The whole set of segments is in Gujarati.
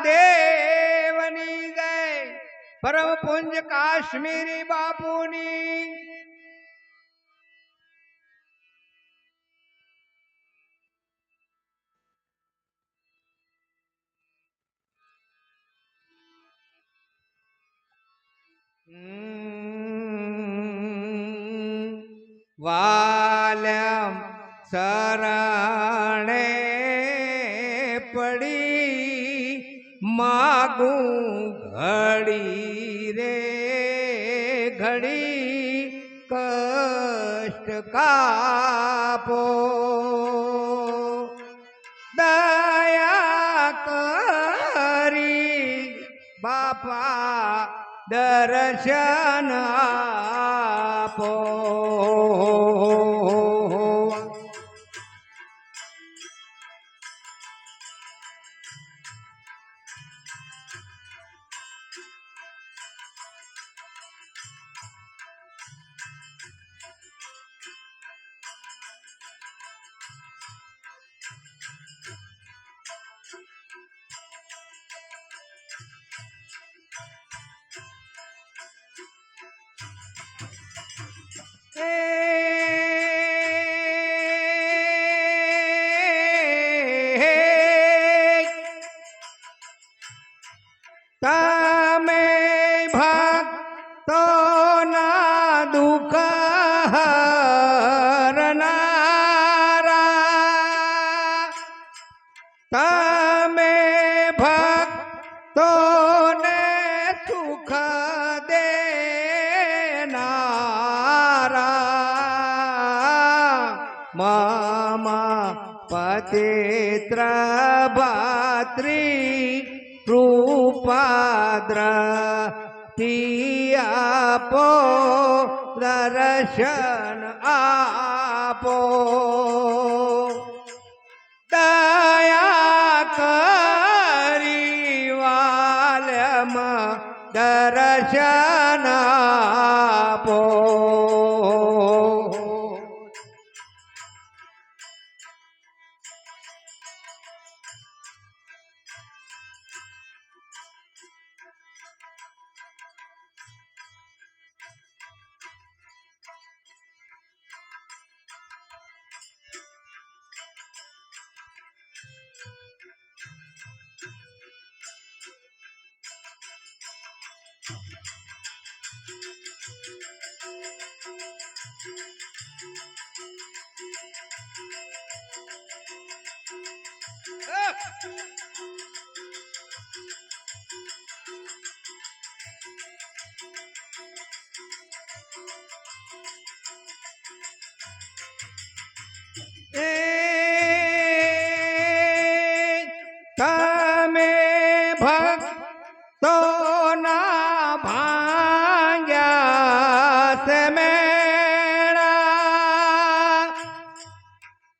મહાદેવની જય પરમ પુંજ કાશ્મીરી બાપુની હમ. વાલમ શરણે પડી માગું ઘડી રે ઘડી કષ્ટ કાપો. દયા કરી બાપા દર્શન આપો. Hey. मामा पतित्रभात्री कृपाद्र पियापो दर्शन आपो। दया करी वालम दर्शन आपो। દર્શન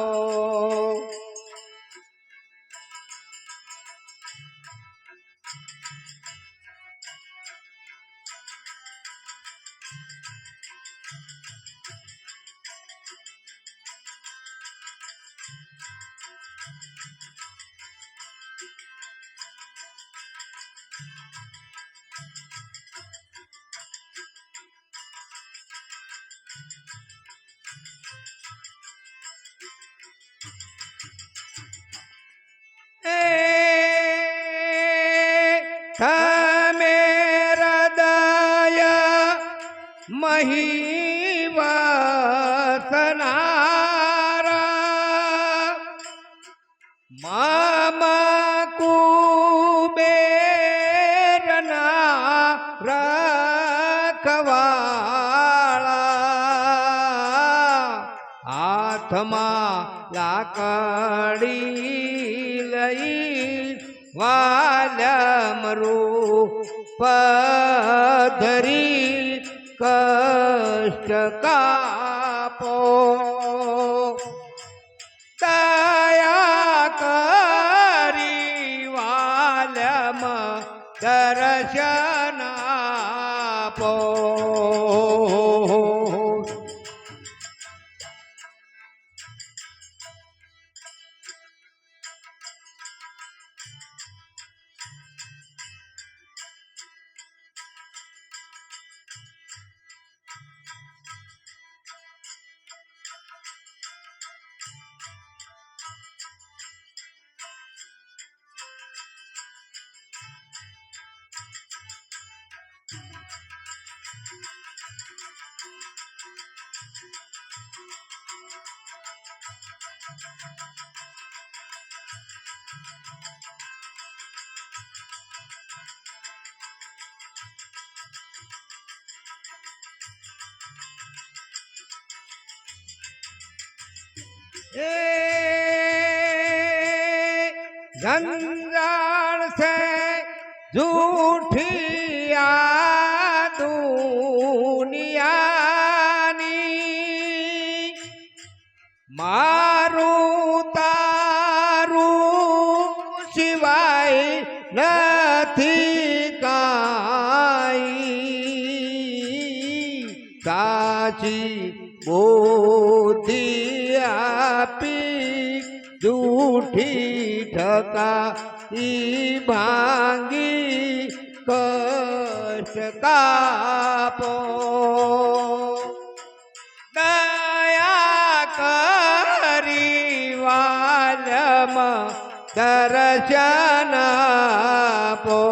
Oh. તમે હૃદય મહીવસનારા મામા કુબેરના રખવાળા હાથમાં લાકડી લઈ વાલમ પધરી ધરી કષ્ટ કાપો. દયા કરી વાલમ દર્શન આપો. એ જંજાળ છે જૂઠી આ દુનિયાની. મારું બુદ્ધિ આપી જૂઠી ઠકા ઈ ભાંગી કશ કાપો. દયા કરી વાલમ દર્શન આપો.